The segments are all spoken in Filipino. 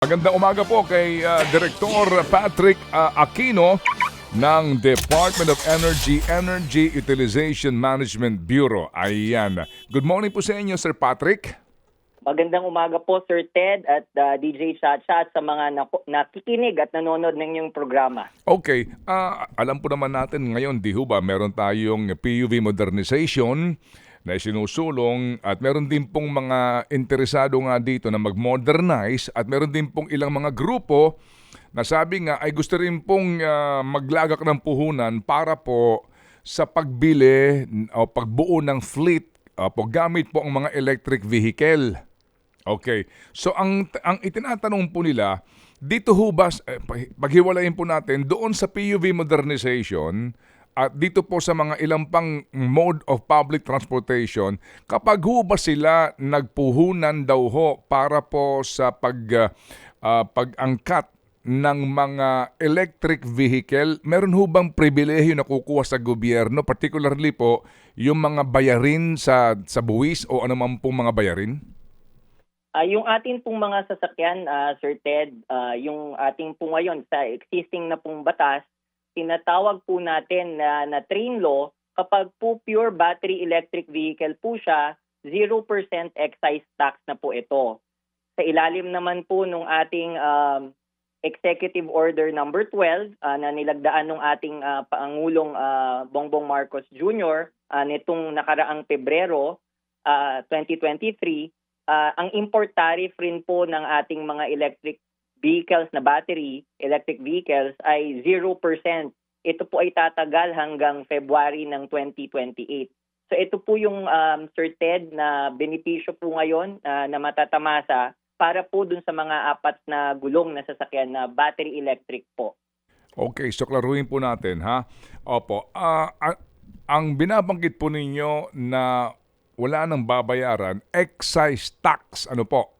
Magandang umaga po kay uh, Direktor Patrick uh, Aquino ng Department of Energy Energy Utilization Management Bureau. Ayan. Good morning po sa inyo, Sir Patrick. Magandang umaga po Sir Ted at uh, DJ Chacha at sa mga naku- nakikinig at nanonood ng inyong programa. Okay, ah, alam po naman natin ngayon, di ho ba, meron tayong PUV modernization na sinusulong at meron din pong mga interesado nga dito na mag-modernize at meron din pong ilang mga grupo na sabi nga ay gusto rin pong ah, maglagak ng puhunan para po sa pagbili o pagbuo ng fleet ah, po gamit po ang mga electric vehicle. Okay. So ang ang itinatanong po nila, dito ho ba eh, pag- paghiwalayin po natin doon sa PUV modernization at dito po sa mga ilang pang mode of public transportation, kapag ho ba sila nagpuhunan daw ho para po sa pag ah, ah, pag-angkat ng mga electric vehicle, meron ho bang pribilehiyo na kukuha sa gobyerno, particularly po yung mga bayarin sa sa buwis o anumang pong mga bayarin? Ah, yung atin pong mga sasakyan, ah, Sir Ted, ah, yung ating po ngayon sa existing na pong batas, tinatawag po natin na, na train law, kapag po pure battery electric vehicle po siya, 0% excise tax na po ito. Sa ilalim naman po nung ating um, Executive Order number 12 ah, na nilagdaan ng ating ah, Pangulong ah, Bongbong Marcos Jr. ah, nitong nakaraang Pebrero ah, 2023, ah, ang import tariff rin po ng ating mga electric vehicles na battery, electric vehicles ay 0%. Ito po ay tatagal hanggang February ng 2028. So ito po yung um, Sir Ted na benepisyo po ngayon ah, na matatamasa para po dun sa mga apat na gulong na sasakyan na battery electric po. Okay, so klaruhin po natin ha. Opo, a- ang binabanggit po ninyo na wala nang babayaran, excise tax, ano po?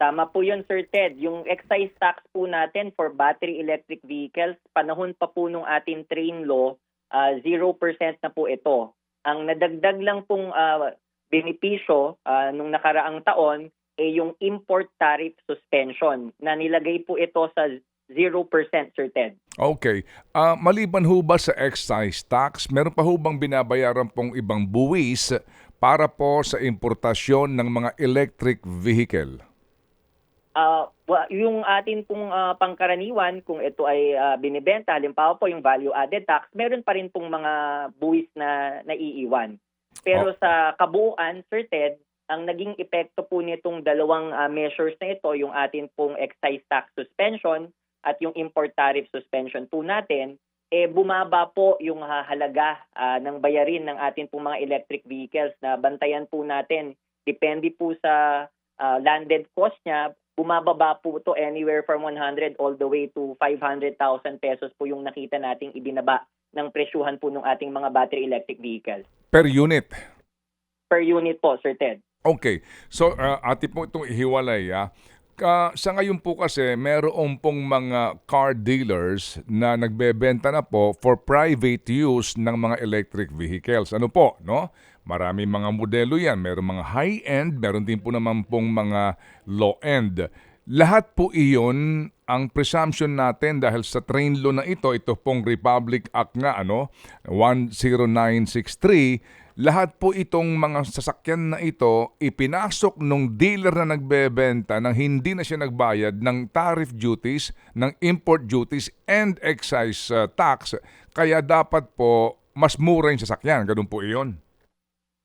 Tama po yun, Sir Ted. Yung excise tax po natin for battery electric vehicles, panahon pa po nung ating train law, ah, 0% na po ito. Ang nadagdag lang pong ah, benepisyo ah, nung nakaraang taon ay yung import tariff suspension na nilagay po ito sa 0%, Sir Ted. Okay, ah, maliban ho ba sa excise tax, meron pa ho bang binabayaran pong ibang buwis para po sa importasyon ng mga electric vehicle? Wa- yung atin pong ah, pangkaraniwan, kung ito ay ah, binibenta, halimbawa po yung value added tax, meron pa rin pong mga buwis na naiiwan. Pero sa kabuuan, Sir Ted, ang naging epekto po nitong dalawang ah, measures na ito, yung atin pong excise tax suspension at yung import tariff suspension po natin, eh bumaba po yung ah, halaga ah, ng bayarin ng atin pong mga electric vehicles na bantayan po natin. Depende po sa ah, landed cost niya, bumababa po to anywhere from 100 all the way to 500,000 pesos po yung nakita nating ibinaba ng presyuhan po ng ating mga battery electric vehicles. Per unit. Per unit po, Sir Ted. Okay. So, uh, ati po itong ihiwalay. Ah. Ka, sa ngayon po kasi, meron pong mga car dealers na nagbebenta na po for private use ng mga electric vehicles. Ano po, no? Marami mga modelo yan. Meron mga high-end, meron din po naman pong mga low-end. Lahat po iyon ang presumption natin dahil sa train law na ito, ito pong Republic Act nga, ano, 10963, lahat po itong mga sasakyan na ito ipinasok nung dealer na nagbebenta nang hindi na siya nagbayad ng tariff duties, ng import duties and excise uh, tax. Kaya dapat po mas mura yung sasakyan. Ganun po iyon.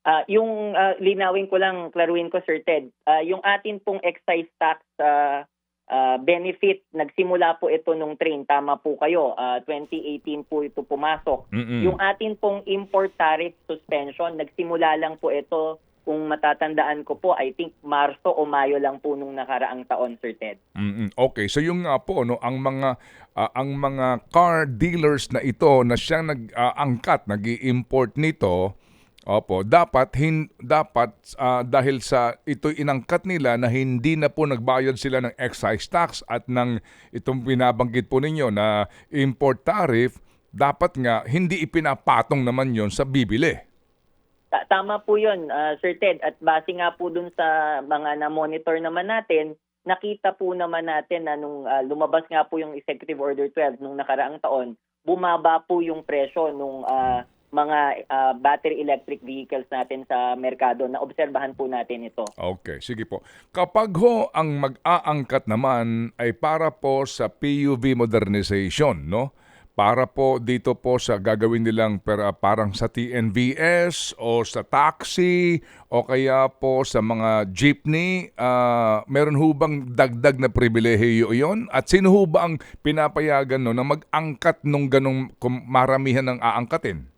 Ah, yung ah, linawin ko lang, klaruin ko Sir Ted, ah, yung atin pong excise tax ah, ah, benefit, nagsimula po ito nung train, tama po kayo, ah, 2018 po ito pumasok. Mm-mm. Yung atin pong import tariff suspension, nagsimula lang po ito, kung matatandaan ko po, I think Marso o Mayo lang po nung nakaraang taon, Sir Ted. Mm-mm. Okay, so yung nga po no, ang mga ah, ang mga car dealers na ito na siyang nag-angkat, nag-i-import nito, opo, dapat hin dapat ah, dahil sa ito inangkat nila na hindi na po nagbayad sila ng excise tax at ng itong binabanggit po ninyo na import tariff, dapat nga hindi ipinapatong naman yon sa bibili. Ta- Tama po yun, ah, Sir Ted. At base nga po dun sa mga na-monitor naman natin, nakita po naman natin na nung ah, lumabas nga po yung Executive Order 12 nung nakaraang taon, bumaba po yung presyo nung ah, mga ah, battery electric vehicles natin sa merkado. Na obserbahan po natin ito. Okay, sige po. Kapag ho ang mag-aangkat naman ay para po sa PUV modernization, no? Para po dito po sa gagawin nilang per- parang sa TNVS o sa taxi o kaya po sa mga jeepney, ah, meron ho bang dagdag na pribilehiyo yon? At sino ho ba ang pinapayagan no na mag-angkat nung ganong maramihan ng aangkatin?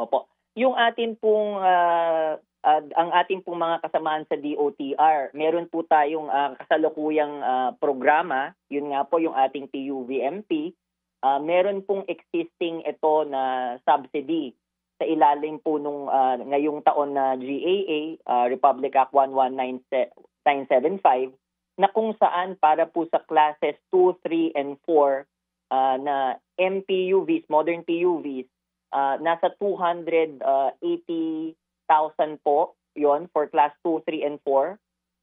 Opo. Yung atin pong ah, ah, ang ating pong mga kasamaan sa DOTR, meron po tayong ah, kasalukuyang ah, programa, yun nga po yung ating TUVMP. Ah, meron pong existing ito na subsidy sa ilalim po nung ah, ngayong taon na GAA, ah, Republic Act 11975, na kung saan para po sa classes 2, 3, and 4 ah, na MPUVs, modern PUVs, Ah, nasa 280,000 po yon for class 2, 3, and 4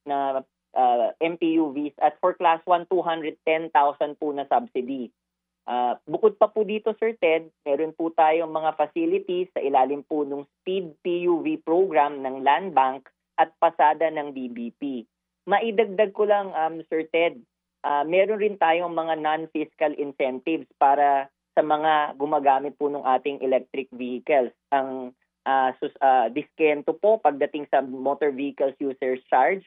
na ah, MPUVs at for class 1, 210,000 po na subsidy. Ah, bukod pa po dito, Sir Ted, meron po tayong mga facilities sa ilalim po ng Speed PUV program ng Land Bank at pasada ng DBP. Maidagdag ko lang, um, Sir Ted, ah, meron rin tayong mga non-fiscal incentives para sa mga gumagamit po ng ating electric vehicles. Ang uh, sus, ah, diskento po pagdating sa motor vehicles users charge,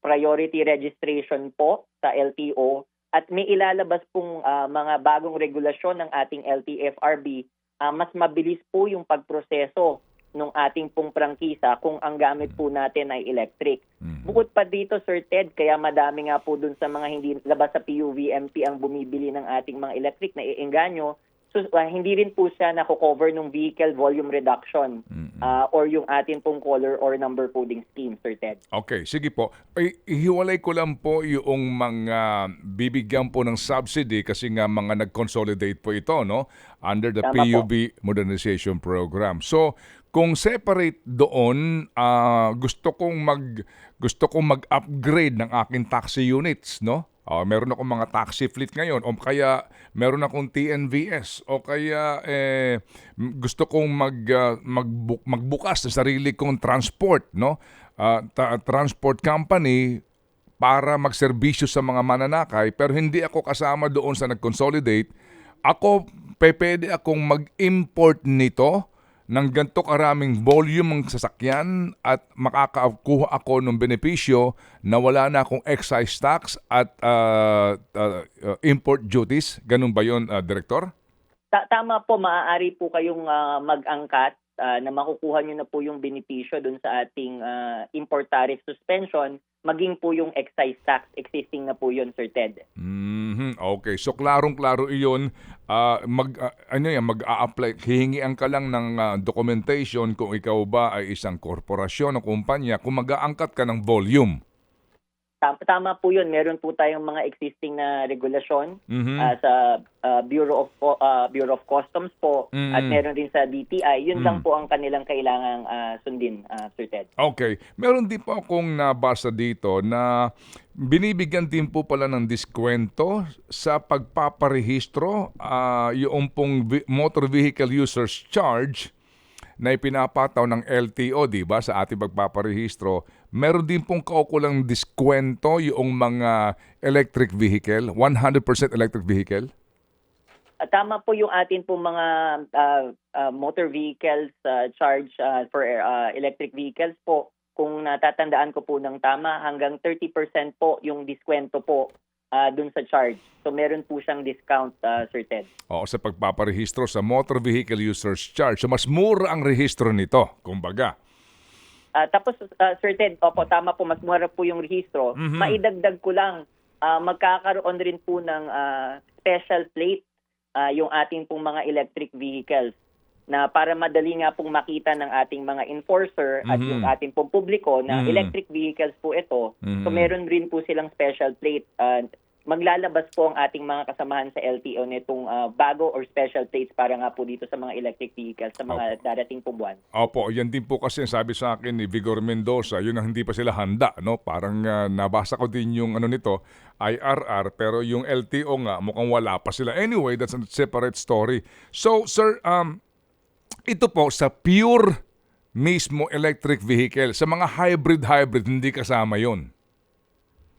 priority registration po sa LTO, at may ilalabas pong ah, mga bagong regulasyon ng ating LTFRB, ah, mas mabilis po yung pagproseso ng ating pong prangkisa kung ang gamit po natin ay electric. Mhm. Bukod pa dito, Sir Ted, kaya madami nga po dun sa mga hindi labas sa PUVMP ang bumibili ng ating mga electric na iinganyo, so, ah, hindi rin po siya nako-cover ng vehicle volume reduction Mhm. ah, or yung ating pong color or number coding scheme, Sir Ted. Okay, sige po. Ay, ihiwalay ko lang po yung mga bibigyan po ng subsidy kasi nga mga nag-consolidate po ito, no? Under the Tama po. PUB Modernization Program. So, kung separate doon, ah, gusto kong mag gusto kong mag-upgrade ng aking taxi units, no? Ah, meron akong mga taxi fleet ngayon o kaya meron akong TNVS o kaya eh, gusto kong mag, ah, magbu- magbukas ng sarili kong transport, no? Ah, ta- transport company para magserbisyo sa mga mananakay pero hindi ako kasama doon sa nag-consolidate. Ako, pe- pwede akong mag-import nito ng ganito karaming volume ng sasakyan at makakakuha ako ng benepisyo na wala na akong excise tax at ah, ah, import duties. Ganun ba yun, ah, Director? Ta- tama po, maaari po kayong ah, mag-angkat ah, na makukuha nyo na po yung benepisyo dun sa ating ah, import tariff suspension, maging po yung excise tax existing na po yun, Sir Ted. Mhm, Okay, so klarong-klaro iyon. Ah, mag ah, ano yan, mag-a-apply, hihingian ka lang ng ah, documentation kung ikaw ba ay isang korporasyon o kumpanya kung mag-aangkat ka ng volume. Tam- Tama po yun, meron po tayong mga existing na regulasyon Mhm. ah, sa ah, Bureau of ah, Bureau of Customs po Mm. at meron din sa DTI. Yun lang Mm. po ang kanilang kailangang ah, sundin, ah, Sir Ted. Okay. Meron din po akong nabasa dito na binibigyan din po pala ng diskwento sa pagpaparehistro ah, yung pong motor vehicle users charge na ipinapataw ng LTO, di ba, sa ating pagpaparehistro. Meron din pong kaukulang diskwento yung mga electric vehicle, 100% electric vehicle. Ah, tama po yung atin po mga ah, ah, motor vehicles ah, charge ah, for ah, electric vehicles po. Kung natatandaan ko po ng tama, hanggang 30% po yung diskwento po ah, dun sa charge. So meron po siyang discount, ah, Sir Ted. O sa pagpaparehistro sa motor vehicle users charge. So mas mura ang rehistro nito, kumbaga. Ah, tapos, ah, Sir Ted, opo, tama po, mas mura po yung rehistro. Mhm. Maidagdag ko lang, ah, magkakaroon rin po ng ah, special plate ah, yung ating pong mga electric vehicles na para madali nga pong makita ng ating mga enforcer at Mhm. yung ating pong publiko na Mhm. electric vehicles po ito. So Mhm. meron rin po silang special plate. Ah, maglalabas po ang ating mga kasamahan sa LTO nitong ah, bago or special plates para nga po dito sa mga electric vehicles sa mga darating po buwan. Opo, yan din po kasi sabi sa akin ni Vigor Mendoza, yun ang hindi pa sila handa, no? Parang ah, nabasa ko din yung ano nito, IRR, pero yung LTO nga mukhang wala pa sila. Anyway, that's a separate story. So, sir, um, ito po sa pure mismo electric vehicle, sa mga hybrid-hybrid, hindi kasama yon.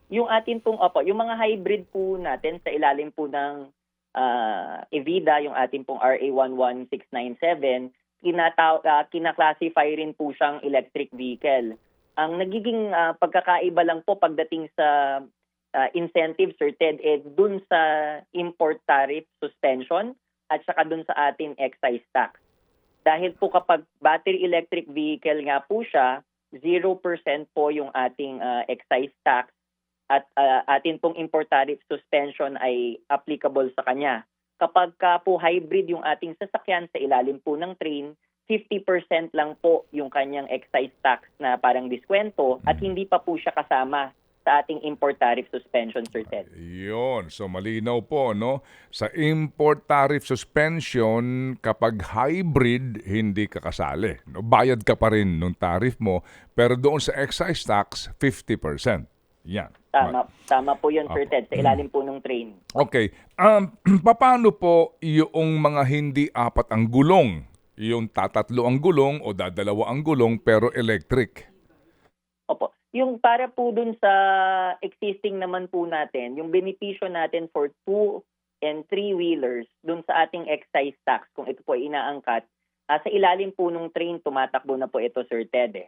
Yung atin pong, opo, yung mga hybrid po natin sa ilalim po ng ah, Evida, yung atin pong RA11697, kinata- ah, kinaklasify rin po siyang electric vehicle. Ang nagiging ah, pagkakaiba lang po pagdating sa ah, incentive, Sir Ted, eh, dun sa import tariff suspension at saka dun sa atin excise tax. Dahil po kapag battery electric vehicle nga po siya, 0% po yung ating ah, excise tax at ah, atin pong import tariff suspension ay applicable sa kanya. Kapag ka po hybrid yung ating sasakyan sa ilalim po ng train, 50% lang po yung kanyang excise tax na parang diskwento at hindi pa po siya kasama sa ating import tariff suspension, Sir Ted. Yun. So malinaw po, no? Sa import tariff suspension, kapag hybrid, hindi ka kasali. No? Bayad ka pa rin ng tariff mo, pero doon sa excise tax, 50%. Yan. Tama, tama po yun, Sir. Ted, sa ilalim po ng train. Okay. Um, paano po yung mga hindi apat ang gulong? Yung tatatlo ang gulong o dadalawa ang gulong pero electric? Opo. Yung para po dun sa existing naman po natin, yung benepisyo natin for two and three-wheelers dun sa ating excise tax, kung ito po ay inaangkat, ah, sa ilalim po nung train, tumatakbo na po ito, Sir Ted. Eh.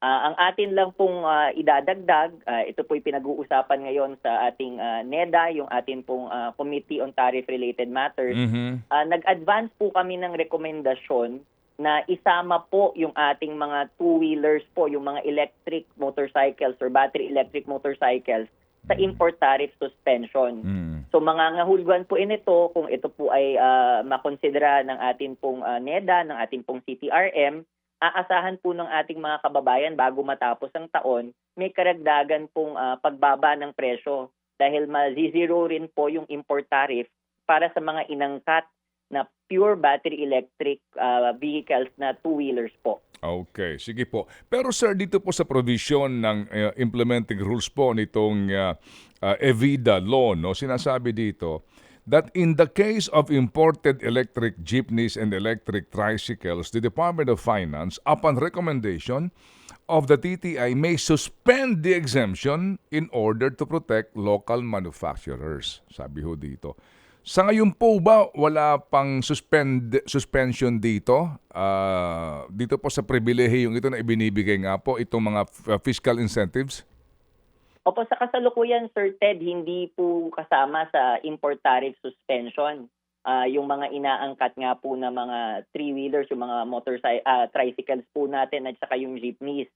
Ah, ang atin lang pong ah, idadagdag, ah, ito po pinag-uusapan ngayon sa ating ah, NEDA, yung atin pong ah, Committee on Tariff-Related Matters, Mhm. Ah, nag-advance po kami ng rekomendasyon na isama po yung ating mga two-wheelers po, yung mga electric motorcycles or battery electric motorcycles sa import tariff suspension. Mm. So mga ngahulugan po inito kung ito po ay ah, makonsidera ng ating pong ah, NEDA, ng ating pong CTRM, aasahan po ng ating mga kababayan bago matapos ang taon, may karagdagan pong ah, pagbaba ng presyo dahil ma-zero rin po yung import tariff para sa mga inangkat na pure battery electric ah, vehicles na two-wheelers po. Okay, sige po. Pero sir, dito po sa provision ng uh, implementing rules po nitong uh, uh, EVIDA law, no, sinasabi dito that in the case of imported electric jeepneys and electric tricycles, the Department of Finance, upon recommendation of the TTI, may suspend the exemption in order to protect local manufacturers. Sabi ho dito. Sa ngayon po ba wala pang suspend suspension dito? Ah, dito po sa pribilehiyong ito na ibinibigay nga po itong mga uh, fiscal incentives? Opo, sa kasalukuyan, Sir Ted, hindi po kasama sa import tariff suspension. Ah, yung mga inaangkat nga po na mga three-wheelers, yung mga motorcycle, tricycles po natin at saka yung jeepneys.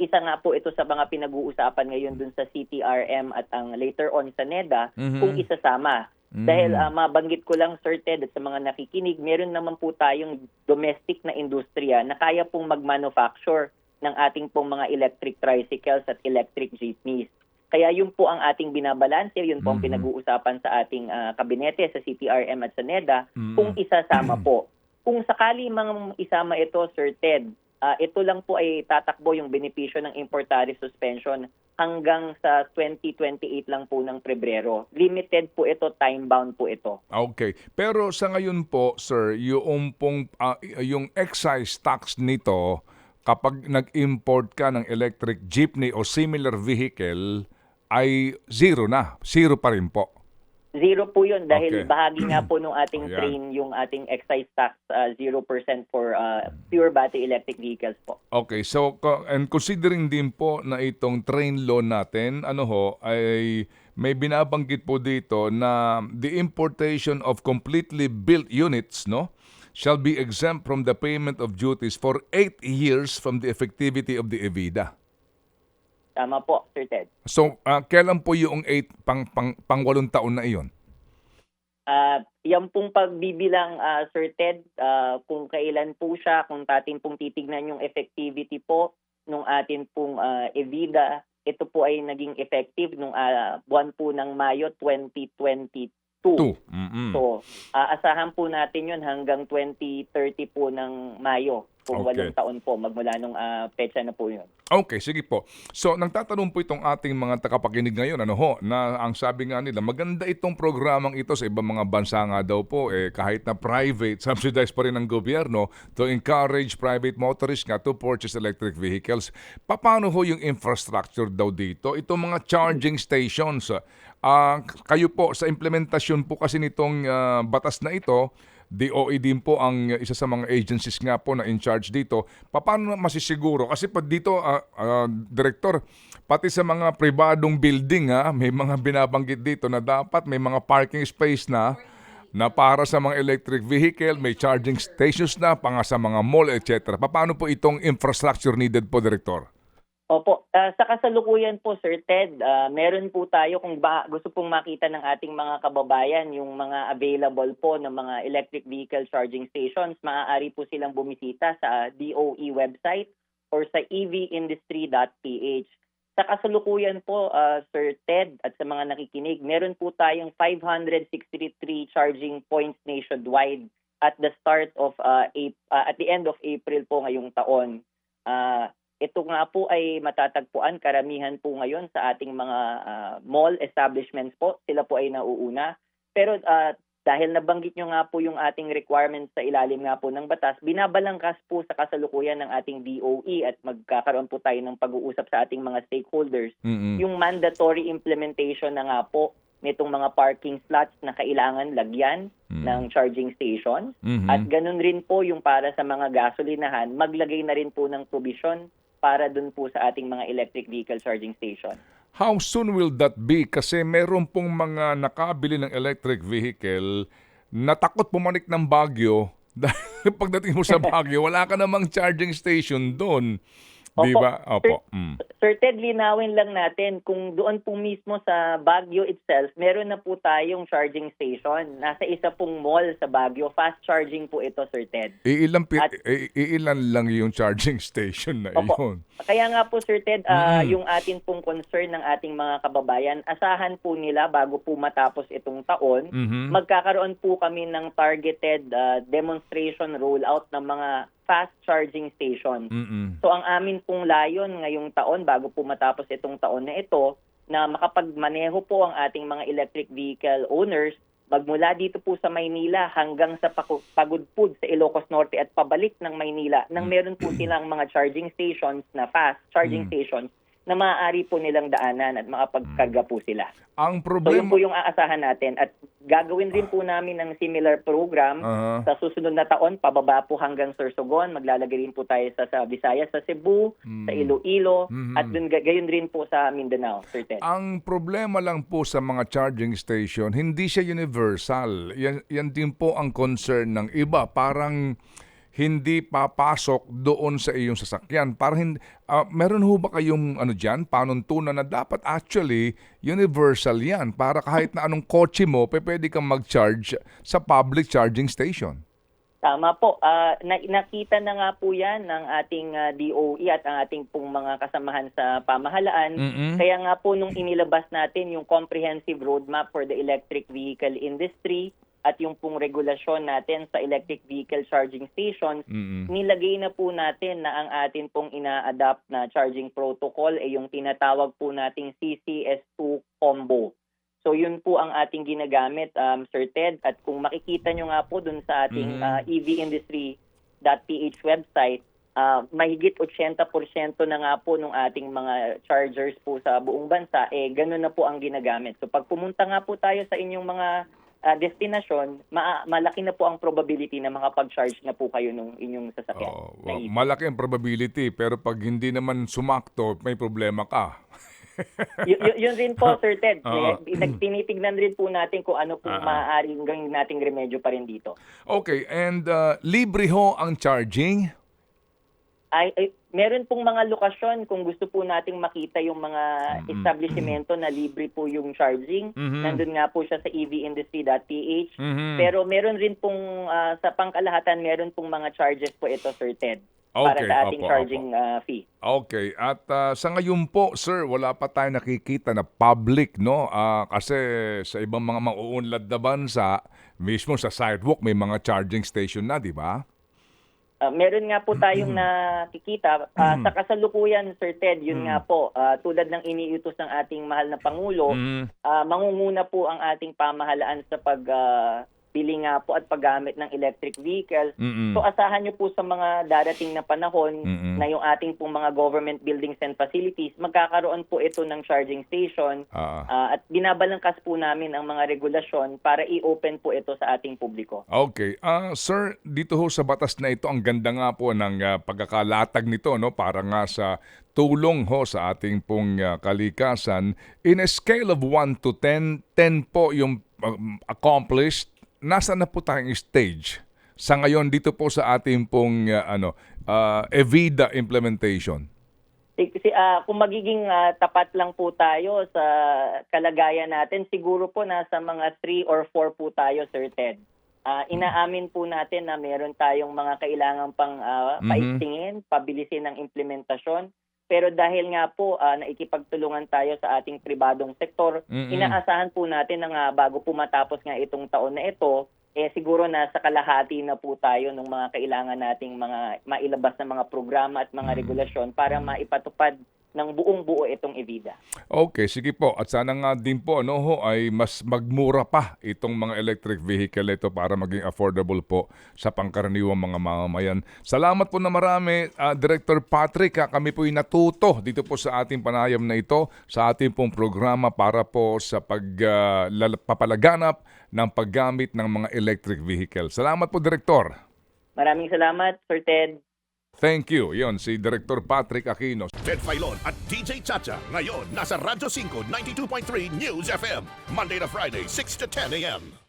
Isa nga po ito sa mga pinag-uusapan ngayon dun sa CTRM at ang later on sa NEDA Mhm. kung isasama. Dahil ah, mabanggit ko lang, Sir Ted, at sa mga nakikinig, meron naman po tayong domestic na industriya na kaya pong mag-manufacture ng ating pong mga electric tricycles at electric jeepneys. Kaya yun po ang ating binabalanse, yun po ang Mhm. pinag-uusapan sa ating ah, kabinete, sa CTRM at sa NEDA, Mhm. kung isasama po. Kung sakali mang isama ito, Sir Ted, ah, ito lang po ay tatakbo yung benepisyo ng import tariff suspension hanggang sa 2028 lang po ng Pebrero. Limited po ito, time-bound po ito. Okay. Pero sa ngayon po, sir, yung pong ah, yung excise tax nito kapag nag-import ka ng electric jeepney o similar vehicle ay zero na. Zero pa rin po. Zero po yun dahil Okay. bahagi nga po nung ating Ayan. train yung ating excise tax ah, 0% for ah, pure battery electric vehicles po. Okay, so and considering din po na itong train law natin, ano ho, ay may binabanggit po dito na the importation of completely built units, no, shall be exempt from the payment of duties for eight years from the effectivity of the EVIDA. Tama po, Sir Ted. So, ah, kailan po yung eight, pang, pang, pang walong taon na iyon? Ah, yan pong pagbibilang ah, Sir Ted, ah, kung kailan po siya, kung tatin pong titignan yung effectivity po nung atin pong ah, Evida, ito po ay naging effective nung ah, buwan po ng Mayo 2022. Two. Mm-mm. So, aasahan po natin yun hanggang 2030 po ng Mayo. Kung Okay. walong taon po, magmula nung ah, petsa na po yun. Okay, sige po. So, nagtatanong po itong ating mga takapakinig ngayon, ano ho, na ang sabi nga nila, maganda itong programang ito sa ibang mga bansa nga daw po, eh, kahit na private, subsidized pa rin ng gobyerno to encourage private motorists nga to purchase electric vehicles. Paano ho yung infrastructure daw dito? Itong mga charging stations, ah, kayo po, sa implementasyon po kasi nitong ah, batas na ito, DOE din po ang isa sa mga agencies nga po na in charge dito. Paano masisiguro? Kasi pa dito, ah, ah, Director, pati sa mga pribadong building, ha, may mga binabanggit dito na dapat may mga parking space na na para sa mga electric vehicle, may charging stations na, pang sa mga mall, etc. Paano po itong infrastructure needed po, Director? Opo, ah, sa kasalukuyan po Sir Ted, ah, meron po tayo kung ba, gusto pong makita ng ating mga kababayan yung mga available po ng mga electric vehicle charging stations, maaari po silang bumisita sa DOE website or sa evindustry.ph. Sa kasalukuyan po ah, Sir Ted at sa mga nakikinig, meron po tayong 563 charging points nationwide at the start of ah, Ap- ah, at the end of April po ngayong taon. Ah, ito nga po ay matatagpuan karamihan po ngayon sa ating mga ah, mall establishments po. Sila po ay nauuna. Pero ah, dahil nabanggit nyo nga po yung ating requirements sa ilalim nga po ng batas, binabalangkas po sa kasalukuyan ng ating DOE at magkakaroon po tayo ng pag-uusap sa ating mga stakeholders Mm-mm. yung mandatory implementation na nga po nitong mga parking slots na kailangan lagyan Mm. ng charging station. Mhm. At ganun rin po yung para sa mga gasolinahan, maglagay na rin po ng provision para dun po sa ating mga electric vehicle charging station. How soon will that be? Kasi meron pong mga nakabili ng electric vehicle na takot pumanik ng Baguio dahil pagdating mo sa Baguio, wala ka namang charging station doon. Di Opo. ba? Opo. Mm. Sir Ted, linawin lang natin kung doon po mismo sa Baguio itself, meron na po tayong charging station. Nasa isa pong mall sa Baguio. Fast charging po ito, Sir Ted. Iilan, At- i- iilan lang yung charging station na Opo. iyon. Kaya nga po Sir Ted, ah, Mm. yung atin pong concern ng ating mga kababayan, asahan po nila bago po matapos itong taon, Mhm. magkakaroon po kami ng targeted ah, demonstration rollout ng mga fast charging stations. Mm-mm. So ang amin pong layon ngayong taon bago po matapos itong taon na ito na makapagmaneho po ang ating mga electric vehicle owners magmula dito po sa Maynila hanggang sa Pagudpud sa Ilocos Norte at pabalik ng Maynila nang meron po silang mga charging stations na fast charging Mm. stations na maaari po nilang daanan at makapagkarga po sila. Ang So yun problema... po yung aasahan natin at gagawin rin po namin ng similar program Aha. sa susunod na taon, pababa po hanggang Sorsogon. Maglalagay rin po tayo sa, sa Visayas, sa Cebu, Mm. sa Iloilo, Mhm. at dun, gayon rin po sa Mindanao, Sir Ted. Ang problema lang po sa mga charging station, hindi siya universal. Yan, yan din po ang concern ng iba. Parang hindi papasok doon sa iyong sasakyan. Parang hindi, ah, meron ho ba kayong ano diyan, panuntunan na dapat actually universal yan para kahit na anong kotse mo, pwede kang mag-charge sa public charging station. Tama po. Na- nakita na nga po yan ng ating ah, DOE at ang ating pong mga kasamahan sa pamahalaan. Mm-mm. Kaya nga po nung inilabas natin yung comprehensive roadmap for the electric vehicle industry at yung pong regulasyon natin sa electric vehicle charging stations, Mm-mm. nilagay na po natin na ang atin pong ina-adapt na charging protocol ay yung tinatawag po nating CCS2 combo. So yun po ang ating ginagamit, um, Sir Ted. At kung makikita nyo nga po dun sa ating Mhm. uh, evindustry.ph website, uh, mahigit 80% na nga po ng ating mga chargers po sa buong bansa, eh ganun na po ang ginagamit. So pag pumunta nga po tayo sa inyong mga uh, destinasyon, ma- malaki na po ang probability na makapag-charge na po kayo nung inyong sasakyan. Wa- EV. malaki ang probability pero pag hindi naman sumakto, may problema ka. Y- y- yun rin po, Sir Ted. Oo. Eh, Nagtinitignan rin po natin kung ano po Ah. maaaring gawin nating remedyo pa rin dito. Okay, and uh, libre ho ang charging? Ay, ay, meron pong mga lokasyon kung gusto po nating makita yung mga Mm-mm. establishmento na libre po yung charging. Mhm. Nandun nga po siya sa evindustry.ph. Mhm. Pero meron rin pong, ah, sa pangkalahatan, meron pong mga charges po ito, Sir Ted. para Okay, sa ating opo, charging ah, fee. Okay. At ah, sa ngayon po, sir, wala pa tayo nakikita na public, no? Ah, kasi sa ibang mga mauunlad na bansa, mismo sa sidewalk may mga charging station na, di ba? Ah, meron nga po tayong nakikita. Ah, sa kasalukuyan Sir Ted, yun nga po ah, tulad ng iniutos ng ating mahal na pangulo, Mm. ah, mangunguna po ang ating pamahalaan sa pag ah, bili nga po at paggamit ng electric vehicles. Mm-mm. So asahan niyo po sa mga darating na panahon Mm-mm. na yung ating pong mga government buildings and facilities, magkakaroon po ito ng charging station Ah. ah, at binabalangkas po namin ang mga regulasyon para i-open po ito sa ating publiko. Okay. Ah, sir, dito ho sa batas na ito, ang ganda nga po ng ah, pagkakalatag nito, no? Para nga sa tulong ho sa ating pong ah, kalikasan. In a scale of 1 to 10, 10 po yung um, accomplished. Nasa na po tayong stage sa ngayon dito po sa ating pong ah, ano, ah, EVIDA implementation? Kasi ah, kung magiging ah, tapat lang po tayo sa kalagayan natin, siguro po nasa mga 3 or 4 po tayo, Sir Ted. Ah, inaamin po natin na meron tayong mga kailangan pang ah, Mhm. paigtingin, pabilisin ng implementasyon. Pero dahil nga po ah, naikipagtulungan tayo sa ating pribadong sektor, Mm-mm. inaasahan po natin na nga bago po matapos nga itong taon na ito, eh siguro nasa kalahati na po tayo ng mga kailangan nating mga mailabas na mga programa at mga regulasyon para maipatupad ng buong buo itong EVIDA. Okay, sige po. At sana nga din po ano ho ay mas magmura pa itong mga electric vehicle ito para maging affordable po sa pangkaraniwang mga mamamayan. Salamat po na marami, ah, Director Patrick. ah. kami po ay natuto dito po sa ating panayam na ito, sa ating pong programa para po sa pagpapalaganap ng paggamit ng mga electric vehicle. Salamat po, Director. Maraming salamat, Sir Ted. Thank you. Yon si Director Patrick Aquino. Ted Filon at DJ Chacha. Ngayon, nasa Radyo 5, 92.3 News FM. Monday to Friday, 6 to 10 a.m.